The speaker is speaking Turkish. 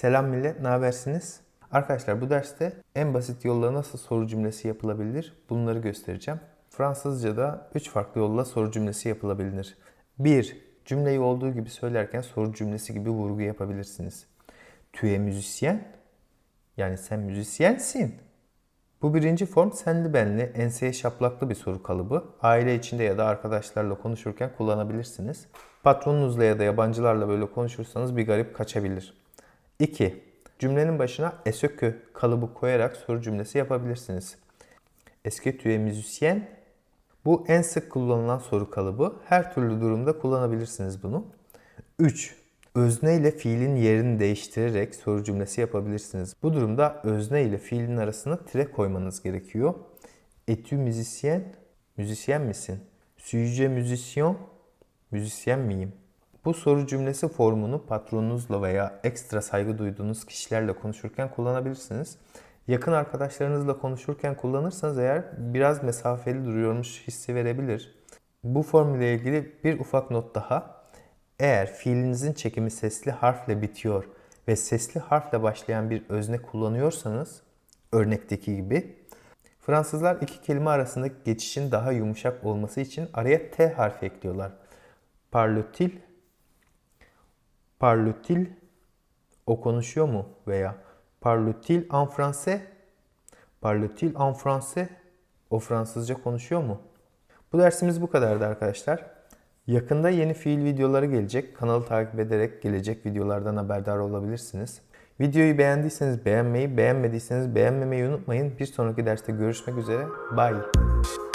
Selam millet, ne habersiniz? Arkadaşlar bu derste en basit yolla nasıl soru cümlesi yapılabilir bunları göstereceğim. Fransızca'da 3 farklı yolla soru cümlesi yapılabilir. 1. Cümleyi olduğu gibi söylerken soru cümlesi gibi vurgu yapabilirsiniz. Tu es müzisyen? Yani sen müzisyensin. Bu birinci form senli benli, enseye şaplaklı bir soru kalıbı. Aile içinde ya da arkadaşlarla konuşurken kullanabilirsiniz. Patronunuzla ya da yabancılarla böyle konuşursanız bir garip kaçabilir. 2. Cümlenin başına esökü kalıbı koyarak soru cümlesi yapabilirsiniz. Eske tu es müzisyen? Bu en sık kullanılan soru kalıbı. Her türlü durumda kullanabilirsiniz bunu. 3. Özne ile fiilin yerini değiştirerek soru cümlesi yapabilirsiniz. Bu durumda özne ile fiilin arasına tire koymanız gerekiyor. Etü müzisyen? Müzisyen misin? Suije müzisyon? Müzisyen miyim? Bu soru cümlesi formunu patronunuzla veya ekstra saygı duyduğunuz kişilerle konuşurken kullanabilirsiniz. Yakın arkadaşlarınızla konuşurken kullanırsanız eğer biraz mesafeli duruyormuş hissi verebilir. Bu form ile ilgili bir ufak not daha. Eğer fiilinizin çekimi sesli harfle bitiyor ve sesli harfle başlayan bir özne kullanıyorsanız, örnekteki gibi, Fransızlar iki kelime arasındaki geçişin daha yumuşak olması için araya T harfi ekliyorlar. Parle-t-il, parle-t-il, o konuşuyor mu veya parle-t-il en français, parle-t-il en français, o Fransızca konuşuyor mu? Bu dersimiz bu kadardı arkadaşlar. Yakında yeni fiil videoları gelecek. Kanalı takip ederek gelecek videolardan haberdar olabilirsiniz. Videoyu beğendiyseniz beğenmeyi, beğenmediyseniz beğenmemeyi unutmayın. Bir sonraki derste görüşmek üzere. Bye.